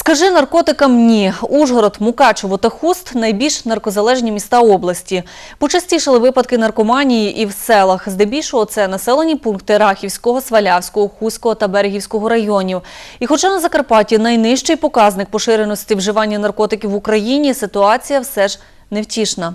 Скажи наркотикам ні. Ужгород, Мукачево та Хуст – найбільш наркозалежні міста області. Почастішали випадки наркоманії і в селах. Здебільшого це населені пункти Рахівського, Свалявського, Хуського та Берегівського районів. І хоча на Закарпатті найнижчий показник поширеності вживання наркотиків в Україні, ситуація все ж невтішна.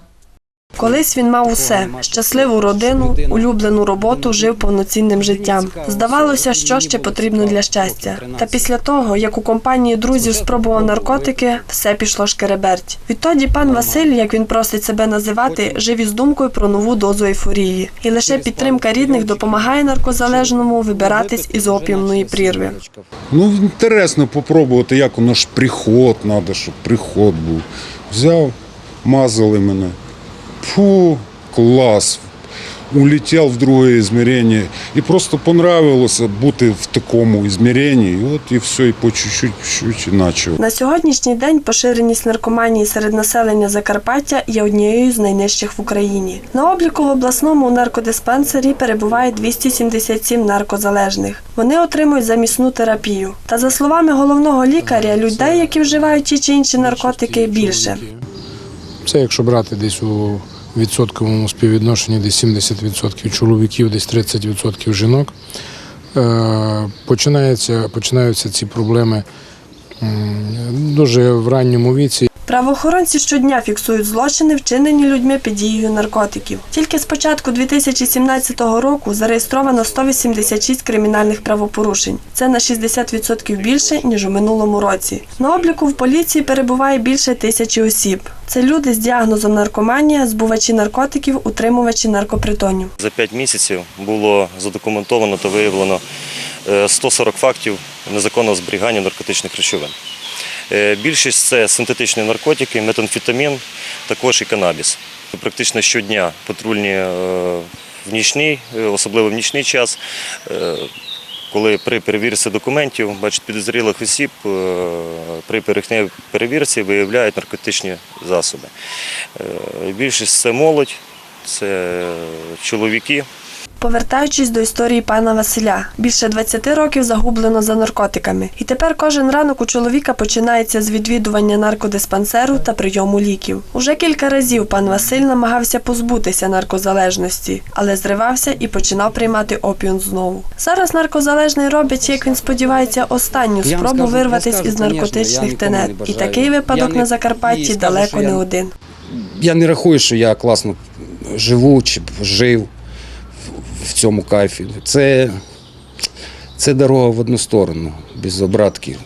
Колись він мав усе: щасливу родину, улюблену роботу, жив повноцінним життям. Здавалося, що ще потрібно для щастя. Та після того, як у компанії друзів спробував наркотики, все пішло шкереберть. Відтоді пан Василь, як він просить себе називати, жив із думкою про нову дозу ейфорії. І лише підтримка рідних допомагає наркозалежному вибиратись із опіумної прірви. Ну, інтересно попробувати, як воно ж приход треба, щоб приход був. Взяв, мазали мене. Фу, клас. Улетів в друге измерение. І просто понравилося бути в такому измерении. І от і все, і по чуть-чуть, чуть-чуть і почав. На сьогоднішній день поширеність наркоманії серед населення Закарпаття є однією з найнижчих в Україні. На обліку в обласному наркодиспансері перебуває 277 наркозалежних. Вони отримують замісну терапію. Та за словами головного лікаря, людей, які вживають ті чи інші наркотики, більше. Це якщо брати десь у відсотковому співвідношенні десь 70% чоловіків, десь 30% жінок. Е, починаються ці проблеми дуже в ранньому віці. Правоохоронці щодня фіксують злочини, вчинені людьми під дією наркотиків. Тільки з початку 2017 року зареєстровано 186 кримінальних правопорушень. Це на 60% більше ніж у минулому році. На обліку в поліції перебуває більше тисячі осіб. Це люди з діагнозом наркоманія, збувачі наркотиків, утримувачі наркопритонів. За 5 місяців було задокументовано та виявлено е, 140 фактів незаконного зберігання наркотичних речовин. Е, Більшість це синтетичні наркотики, метамфетамін, також і канабіс. Практично щодня патрульні е, в нічний, е, особливо в нічний час, коли при перевірці документів бачать підозрілих осіб, при перевірці виявляють наркотичні засоби. Більшість це молодь, це чоловіки. Повертаючись до історії пана Василя, більше 20 років загублено за наркотиками. І тепер кожен ранок у чоловіка починається з відвідування наркодиспансеру та прийому ліків. Уже кілька разів пан Василь намагався позбутися наркозалежності, але зривався і починав приймати опіум знову. Зараз наркозалежний робить, як він сподівається, останню спробу вирватися із наркотичних тенет. І такий випадок на Закарпатті далеко не один. Я не рахую, що я класно живу чи жив в цьому кайфі. Це, це дорога в одну сторону, без обратків.